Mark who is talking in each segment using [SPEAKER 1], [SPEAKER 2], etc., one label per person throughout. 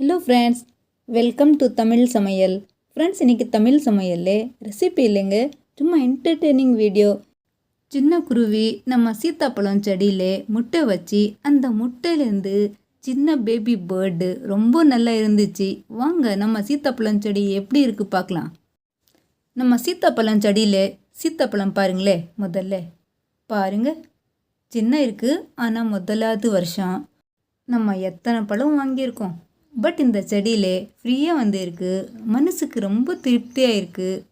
[SPEAKER 1] Hello friends welcome to Tamil சமையல் friends இன்றைக்கி Tamil சமையல்லே recipe இல்லைங்க. சும்மா என்டர்டெய்னிங் வீடியோ சின்ன குருவி நம்ம சீத்தாப்பழம் செடியில் முட்டை வச்சு அந்த முட்டையிலேருந்து சின்ன பேபி பேர்டு ரொம்ப நல்லா இருந்துச்சு. வாங்க நம்ம சீத்தாப்பழம் செடி எப்படி இருக்குது பார்க்கலாம். நம்ம சீத்தாப்பழம் செடியில் சீத்தாப்பழம் பாருங்களே முதல்ல. பாருங்க. சின்ன இருக்குது ஆனால் முதலாவது வருஷம். நம்ம எத்தனை பழம் வாங்கியிருக்கோம்? பட் இந்த செடியிலே ஃப்ரீயாக வந்து இருக்கு. மனசுக்கு ரொம்ப திருப்தியாக இருக்குது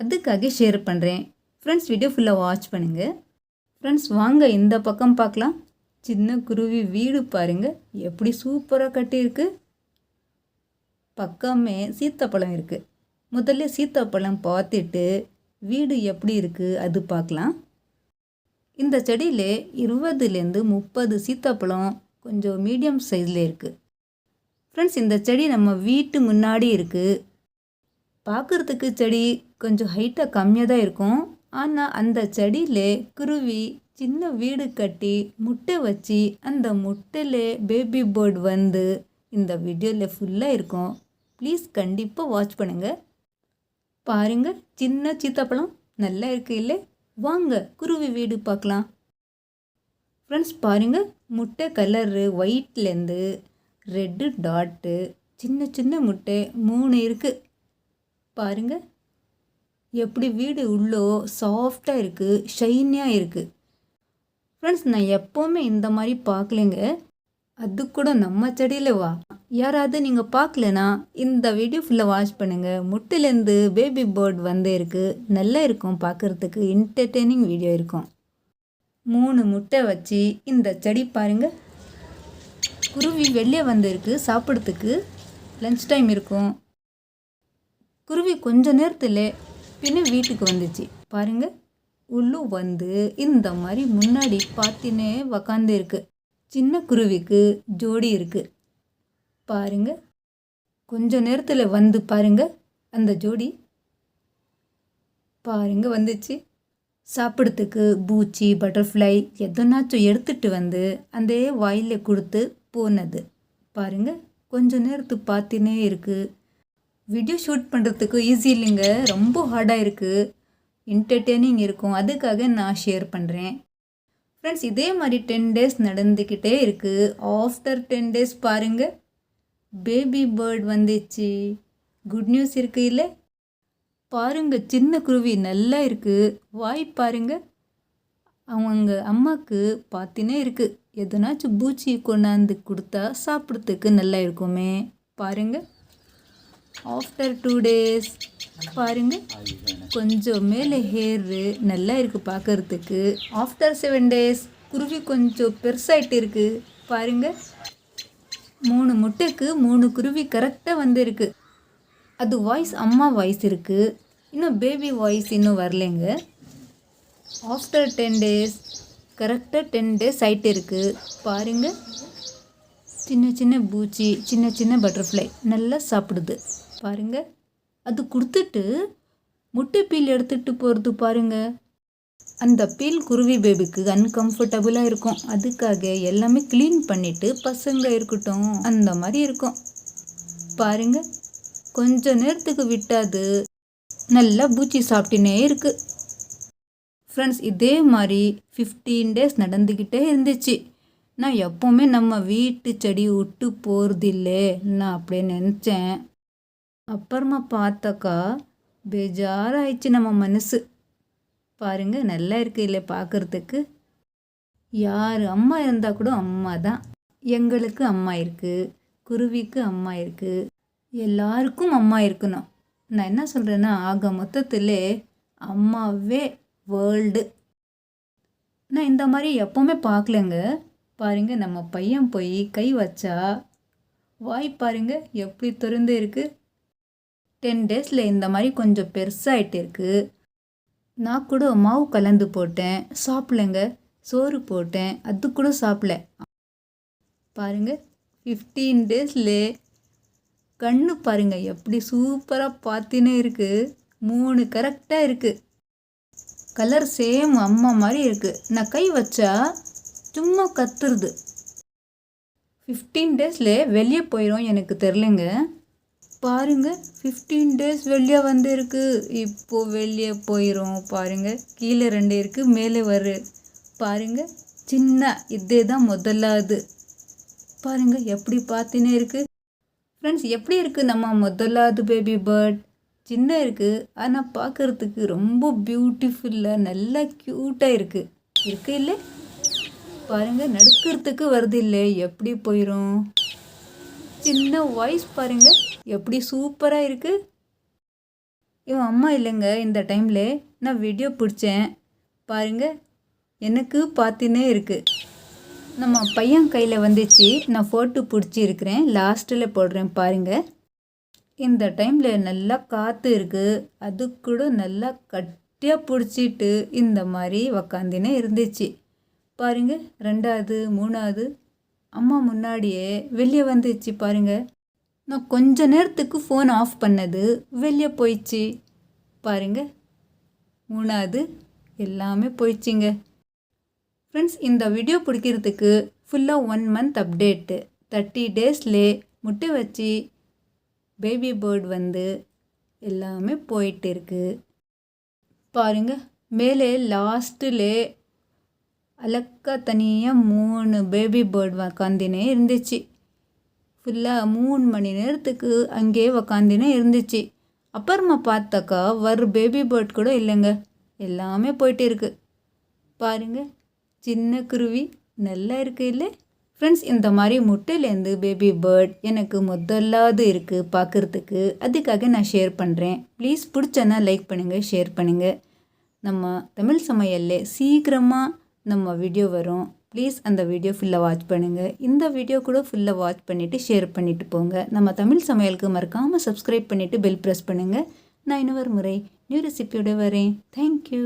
[SPEAKER 1] அதுக்காக ஷேர் பண்ணுறேன் ஃப்ரெண்ட்ஸ் வீடியோ ஃபுல்லாக வாட்ச் பண்ணுங்கள் ஃப்ரெண்ட்ஸ் வாங்க இந்த பக்கம் பார்க்கலாம். சின்ன குருவி வீடு பாருங்கள் எப்படி சூப்பராக கட்டியிருக்கு. பக்கமே சீத்தாப்பழம் இருக்குது முதல்ல சீத்தாப்பழம் பார்த்துட்டு வீடு எப்படி இருக்குது அது பார்க்கலாம். இந்த செடியில் இருபதுலேருந்து முப்பது சீத்தாப்பழம் கொஞ்சம் மீடியம் சைஸில் இருக்குது ஃப்ரெண்ட்ஸ் இந்த செடி நம்ம வீட்டு முன்னாடி இருக்குது பார்க்குறதுக்கு செடி கொஞ்சம் ஹைட்டாக கம்மியாக தான் இருக்கும். ஆனால் அந்த செடியிலே குருவி சின்ன வீடு கட்டி முட்டை வச்சு அந்த முட்டையில் பேபி பேர்ட் வந்து இந்த வீடியோவில் ஃபுல்லாக இருக்கும். ப்ளீஸ் கண்டிப்பாக வாட்ச் பண்ணுங்கள் பாருங்கள் சின்ன சீத்தாப்பழம் நல்லா இருக்கு இல்லை? வாங்க குருவி வீடு பார்க்கலாம். ஃப்ரெண்ட்ஸ் பாருங்கள் முட்டை கலரு ஒயிட்லேருந்து ரெட்டு டாட்டு சின்ன சின்ன முட்டை மூணு இருக்குது பாருங்க. எப்படி வீடு உள்ளோ சாஃப்டாக இருக்குது ஷைனியாக இருக்குது ஃப்ரெண்ட்ஸ் நான் எப்போவுமே இந்த மாதிரி பார்க்கலைங்க. அது கூட நம்ம செடியில் வா. யாராவது நீங்கள் பார்க்கலனா இந்த வீடியோ ஃபுல்லாக வாட்ச் பண்ணுங்கள் முட்டிலேருந்து பேபி பேர்ட் வந்து இருக்குது நல்லா இருக்கும் பார்க்குறதுக்கு. என்டர்டெய்னிங் வீடியோ இருக்கும். மூணு முட்டை வச்சு இந்த செடி பாருங்கள் குருவி வெளியே வந்திருக்கு சாப்பிட்றதுக்கு. லஞ்ச் டைம் இருக்கும். குருவி கொஞ்ச நேரத்தில் பின்ன வீட்டுக்கு வந்துச்சு. பாருங்க உள்ளு வந்து இந்த மாதிரி முன்னாடி பார்த்தினே உக்காந்து இருக்கு சின்ன குருவிக்கு ஜோடி இருக்கு. பாருங்க கொஞ்ச நேரத்தில் வந்து பாருங்க அந்த ஜோடி. பாருங்க வந்துச்சு. சாப்பிட்றதுக்கு பூச்சி பட்டர்ஃப்ளை எதனாச்சும் எடுத்துட்டு வந்து அந்த வாயில் கொடுத்து போனது. பாருங்க கொஞ்ச நேரத்து பார்த்தினே இருக்குது வீடியோ ஷூட் பண்ணுறதுக்கு ஈஸி இல்லைங்க. ரொம்ப ஹார்டாக இருக்குது என்டர்டெய்னிங் இருக்கும். அதுக்காக நான் ஷேர் பண்ணுறேன் ஃப்ரெண்ட்ஸ் இதே மாதிரி டென் டேஸ் நடந்துக்கிட்டே இருக்குது ஆஃப்டர் டென் டேஸ் பாருங்கள் பேபி பேர்ட் வந்துச்சு. குட் நியூஸ் இருக்கு இல்லை? பாருங்கள் சின்ன குருவி நல்லா இருக்குது வாய் பாருங்கள் அவங்க அம்மாவுக்கு பார்த்தினே இருக்குது எதனாச்சும் பூச்சி கொண்டாந்து கொடுத்தா சாப்பிட்றதுக்கு நல்லா இருக்குமே. பாருங்க. ஆஃப்டர் டூ டேஸ் பாருங்க. கொஞ்சம் மேலே ஹேரு நல்லா இருக்குது பார்க்குறதுக்கு. ஆஃப்டர் செவன் டேஸ் குருவி கொஞ்சம் பெருசாயிட்டு இருக்குது பாருங்க. மூணு முட்டைக்கு மூணு குருவி கரெக்டாக வந்திருக்கு. அது வாய்ஸ் அம்மா வாய்ஸ் இருக்குது இன்னும் பேபி வாய்ஸ் இன்னும் வரலைங்க. ஆஃப்டர் டென் டேஸ் கரெக்டாக டென் டேஸ் ஆகிட்டு இருக்குது பாருங்கள் சின்ன சின்ன பூச்சி சின்ன சின்ன பட்டர்ஃப்ளை நல்லா சாப்பிடுது. பாருங்கள் அது கொடுத்துட்டு முட்டை பீல் எடுத்துகிட்டு போகிறது பாருங்கள் அந்த பீல் குருவி பேபிக்கு அன்கம்ஃபர்டபுளாக இருக்கும். அதுக்காக எல்லாமே க்ளீன் பண்ணிவிட்டு பசங்க இருக்கட்டும் அந்த மாதிரி இருக்கும். பாருங்கள் கொஞ்ச நேரத்துக்கு விட்டாது. நல்லா பூச்சி சாப்பிட்டுனே இருக்குது ஃப்ரெண்ட்ஸ் இதே மாதிரி ஃபிஃப்டீன் டேஸ் நடந்துக்கிட்டே இருந்துச்சு. நான் எப்போவுமே நம்ம வீட்டு செடி விட்டு போகிறதில்லே நான் அப்படியே நினச்சேன். அப்புறமா பார்த்தாக்கா பேஜாராயிடுச்சு நம்ம மனசு. பாருங்க நல்லா இருக்கு இல்லை பார்க்குறதுக்கு? யார் அம்மா இருந்தால் கூட அம்மா தான். எங்களுக்கு அம்மா இருக்குது குருவிக்கு அம்மா இருக்குது எல்லாருக்கும் அம்மா இருக்கணும். நான் என்ன சொல்கிறேன்னா ஆக மொத்தத்தில் அம்மாவே வேர்ல்டு. நான் இந்த மாதிரி எப்போவுமே பார்க்கலங்க. பாருங்க நம்ம பையன் போய் கை வச்சா வாய் பாருங்க எப்படி திறந்து இருக்குது டென் டேஸில் இந்த மாதிரி கொஞ்சம் பெருசாகிட்டு இருக்கு. நான் கூட மாவு கலந்து போட்டேன். சாப்பிடலங்க. சோறு போட்டேன். அது கூட சாப்பிடல. பாருங்க ஃபிஃப்டீன் டேஸில் கண்ணு பாருங்க எப்படி சூப்பராக பார்த்துனே இருக்குது மூணு கரெக்டாக இருக்குது கலர் சேம் அம்மா மாதிரி இருக்குது நான் கை வச்சா சும்மா கத்துருது. ஃபிஃப்டீன் டேஸில் வெளியே போயிடும் எனக்கு தெரிலங்க பாருங்க ஃபிஃப்டீன் டேஸ் வெளியே வந்திருக்கு இப்போ வெளியே போயிடும் பாருங்க. கீழே ரெண்டு இருக்குது மேலே வரு. பாருங்க சின்ன இதே தான் முதலாவது. பாருங்க எப்படி பார்த்துனே இருக்குது ஃப்ரெண்ட்ஸ் எப்படி இருக்குது நம்ம முதலாவது பேபி பேர்ட் சின்ன இருக்குது ஆனால் பார்க்குறதுக்கு ரொம்ப பியூட்டிஃபுல்லாக நல்லா க்யூட்டாக இருக்குது இருக்கு. இல்லை? பாருங்கள் நடுக்கிறதுக்கு வருது இல்லை எப்படி போயிடும் சின்ன வாய்ஸ் பாருங்க எப்படி சூப்பராக இருக்குது இவன் அம்மா இல்லைங்க இந்த டைமில் நான் வீடியோ பிடிச்சேன். பாருங்க எனக்கு பார்த்துனே இருக்குது நம்ம பையன் கையில் வந்துச்சு நான் ஃபோட்டோ பிடிச்சி இருக்கிறேன் லாஸ்ட்டில் போடுறேன் பாருங்கள் இந்த டைமில் நல்லா காற்று இருக்குது அது கூட நல்லா கட்டியாக பிடிச்சிட்டு இந்த மாதிரி உக்காந்தினே இருந்துச்சு. பாருங்க ரெண்டாவது மூணாவது அம்மா முன்னாடியே வெளியே வந்துச்சு பாருங்க. நான் கொஞ்ச நேரத்துக்கு ஃபோன் ஆஃப் பண்ணது வெளியே போயிடுச்சு பாருங்க மூணாவது எல்லாமே போயிடுச்சிங்க ஃப்ரெண்ட்ஸ் இந்த வீடியோ பிடிக்கிறதுக்கு ஃபுல்லாக ஒன் மந்த் அப்டேட்டு தேர்ட்டி டேஸ்லே முட்டை வச்சு பேபி பேர்ட் வந்து எல்லாமே போயிட்டு இருக்கு பாருங்க மேலே லாஸ்ட்டில் அலக்கா தனியாக மூணு பேபி பேர்ட் உக்காந்தினே இருந்துச்சு. ஃபுல்லாக மூணு மணி நேரத்துக்கு அங்கேயே உக்காந்தினே இருந்துச்சு. அப்புறமா பார்த்தாக்கா வர பேபி பேர்ட் கூட இல்லைங்க எல்லாமே போயிட்டு இருக்கு பாருங்க சின்ன குருவி நல்லா இருக்கு இல்லை? ஃப்ரெண்ட்ஸ் இந்த மாதிரி முட்டையிலேருந்து பேபி பேர்ட் எனக்கு முதல்லாது இருக்குது பார்க்குறதுக்கு அதுக்காக நான் ஷேர் பண்ணுறேன் ப்ளீஸ் பிடிச்சனா லைக் பண்ணுங்கள் ஷேர் பண்ணுங்கள் நம்ம தமிழ் சமையலில் சீக்கிரமாக நம்ம வீடியோ வரும். ப்ளீஸ் அந்த வீடியோ ஃபுல்லாக வாட்ச் பண்ணுங்கள் இந்த வீடியோ கூட ஃபுல்லாக வாட்ச் பண்ணிவிட்டு ஷேர் பண்ணிவிட்டு போங்க. நம்ம தமிழ் சமையலுக்கு மறக்காமல் சப்ஸ்கிரைப் பண்ணிவிட்டு பெல் ப்ரெஸ் பண்ணுங்கள் நான் இன்னொரு முறை நியூ ரெசிபியோடு வரேன். தேங்க்யூ